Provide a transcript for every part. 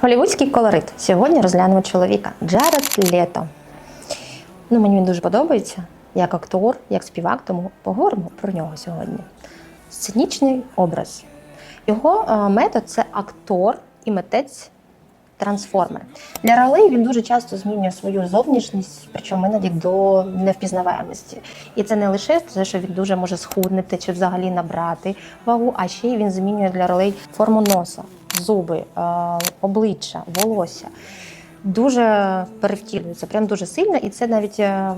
Голівудський колорит. Сьогодні розглянемо чоловіка Джаред Лето. Ну, мені він дуже подобається як актор, як співак, тому поговоримо про нього сьогодні. Сценічний образ. Його е, метод це актор і митець трансформер. Для ролей він дуже часто змінює свою зовнішність, причому іноді до невпізнаваємості. І це не лише те, що він дуже може схуднути чи взагалі набрати вагу, а ще й він змінює для ролей форму носа, зуби, е, обличчя, волосся. Дуже перевтілюється, прям дуже сильно, і це навіть е,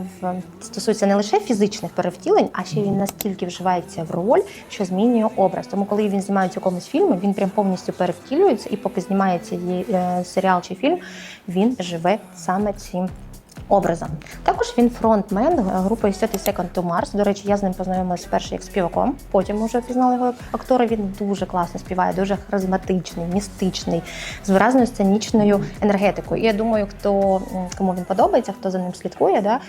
стосується не лише фізичних перевтілень, а ще він настільки вживається в роль, що змінює образ. Тому, коли він знімається у якомусь фільмі, він прям повністю перевтілюється, і поки знімається її, е, серіал чи фільм, він живе саме цим образом. Також він фронтмен групи 30 Second to Mars. До речі, я з ним познайомилася вперше як співаком. Потім вже пізнала його актора. Він дуже класно співає, дуже харизматичний, містичний, з виразною сценічною енергетикою. І я думаю, хто кому він подобається, хто за ним слідкує, да.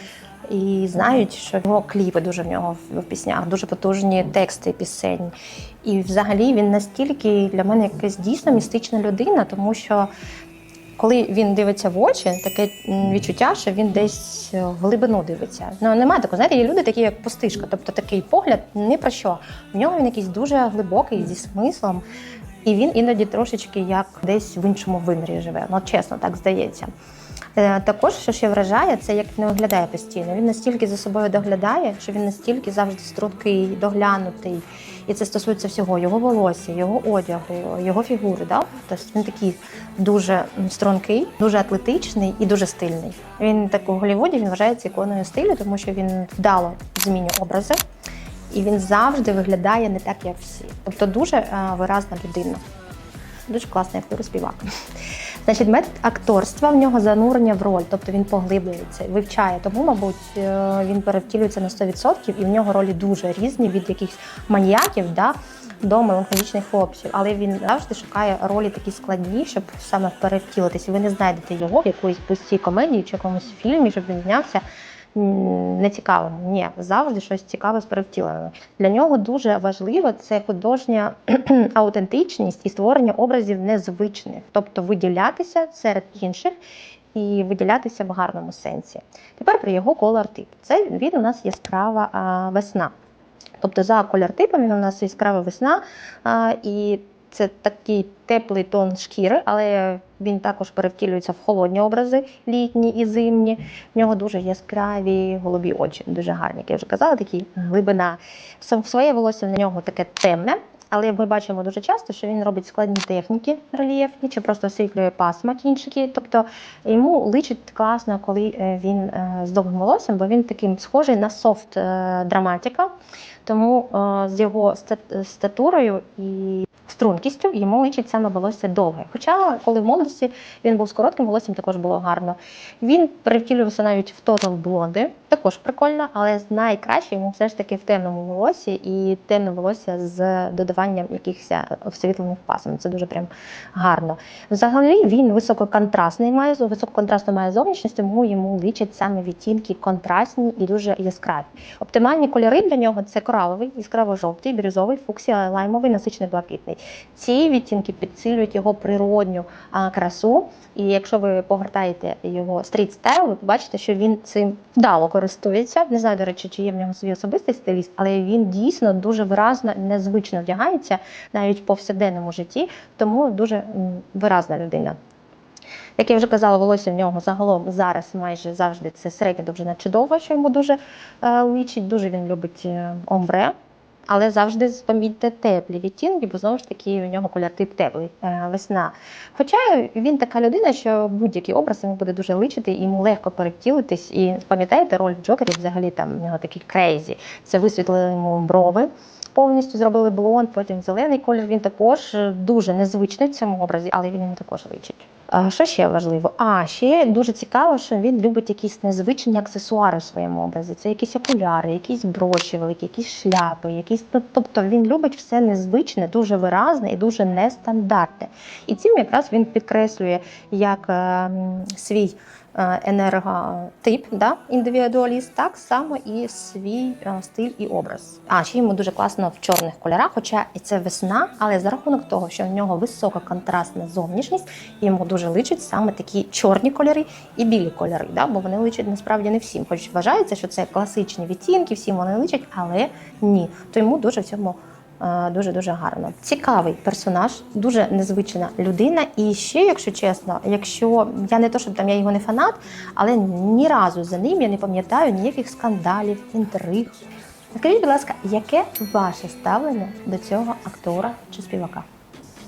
І знають, що його кліпи дуже в нього в піснях, дуже потужні тексти пісень. І взагалі він настільки для мене якась дійсно містична людина, тому що коли він дивиться в очі, таке відчуття, що він десь е, в глибину дивиться. Ну немає такого, знаєте, є люди такі, як пустишка, тобто такий погляд ні про що. В нього він якийсь дуже глибокий зі смислом, і він іноді трошечки як десь в іншому вимірі живе. Ну чесно, так здається. Е, Також, що ще вражає, це як він виглядає постійно. Він настільки за собою доглядає, що він настільки завжди стрункий, доглянутий. І це стосується всього його волосся, його одягу, його фігури. Да? Тобто він такий дуже стрункий, дуже атлетичний і дуже стильний. Він так у Голлівуді він вважається іконою стилю, тому що він вдало змінює образи, і він завжди виглядає не так, як всі. Тобто дуже е, виразна людина. Дуже класний актор і співак. Значить, метод акторства в нього занурення в роль, тобто він поглиблюється, вивчає. Тому, мабуть, е, він перевтілюється на 100%, і в нього ролі дуже різні від якихось маніяків да, до меланхолічних хлопців. Але він завжди шукає ролі такі складні, щоб саме перевтілитися. Ви не знайдете його в якоїсь пустій комедії чи якомусь фільмі, щоб він знявся нецікавим. Ні, завжди щось цікаве з перевтіленими. Для нього дуже важливо це художня аутентичність і створення образів незвичних, тобто виділятися серед інших. І виділятися в гарному сенсі. Тепер про його колор тип. Це він у нас яскрава весна. Тобто за колір типом він у нас яскрава весна, і це такий теплий тон шкіри, але він також перевтілюється в холодні образи, літні і зимні. В нього дуже яскраві голубі очі, дуже гарні, як я вже казала, такі глибина. Своє волосся на нього таке темне. Але ми бачимо дуже часто, що він робить складні техніки рельєфні, чи просто освітлює пасма кінчики. Тобто йому личить класно, коли е, він е, з довгим волоссям, бо він таким схожий на софт е, драматика. Тому з його статурою і стрункістю йому личить саме волосся довге. Хоча, коли в молодості він був з коротким волоссям, також було гарно. Він перевтілювався навіть в тотал блонди, також прикольно, але найкраще йому все ж таки в темному волосі і темне волосся з додаванням якихось освітлених пасм. Це дуже прям гарно. Взагалі він висококонтрастний має висококонтрастну має зовнішність, тому йому личать саме відтінки контрастні і дуже яскраві. Оптимальні кольори для нього це кораловий, яскраво-жовтий, бірюзовий, фуксія, лаймовий, насичений блакитний. Ці відтінки підсилюють його природню а, красу. І якщо ви погортаєте його стріт стайл, ви побачите, що він цим вдало користується. Не знаю, до речі, чи є в нього свій особистий стиліст, але він дійсно дуже виразно, незвично вдягається навіть в повсякденному житті, тому дуже виразна людина. Як я вже казала, волосся в нього загалом зараз майже завжди це середня довжина чи довга, що йому дуже е, личить. Дуже він любить е, омбре. Але завжди помітьте теплі відтінки, бо знову ж таки у нього колір тип теплий е, весна. Хоча він така людина, що будь-який образ йому буде дуже личити, йому легко перевтілитись. І пам'ятаєте, роль в Джокері взагалі там у нього такий крейзі. Це висвітлили йому брови. Повністю зробили блонд, потім зелений колір. Він також дуже незвичний в цьому образі, але він також личить. Що ще важливо? А ще дуже цікаво, що він любить якісь незвичні аксесуари в своєму образі. Це якісь окуляри, якісь броші великі, якісь шляпи, якісь ну, тобто він любить все незвичне, дуже виразне і дуже нестандартне. І цим якраз він підкреслює як е, свій е, енерготип, да, індивідуаліст, так само і свій е, стиль і образ. А ще йому дуже класно в чорних кольорах, хоча і це весна, але за рахунок того, що в нього висока контрастна зовнішність, йому дуже дуже личить саме такі чорні кольори і білі кольори, да? бо вони личать насправді не всім. Хоч вважається, що це класичні відтінки, всім вони личать, але ні. То йому дуже в цьому дуже дуже гарно. Цікавий персонаж, дуже незвична людина. І ще, якщо чесно, якщо я не то, щоб там я його не фанат, але ні разу за ним я не пам'ятаю ніяких скандалів, інтриг. Скажіть, будь ласка, яке ваше ставлення до цього актора чи співака?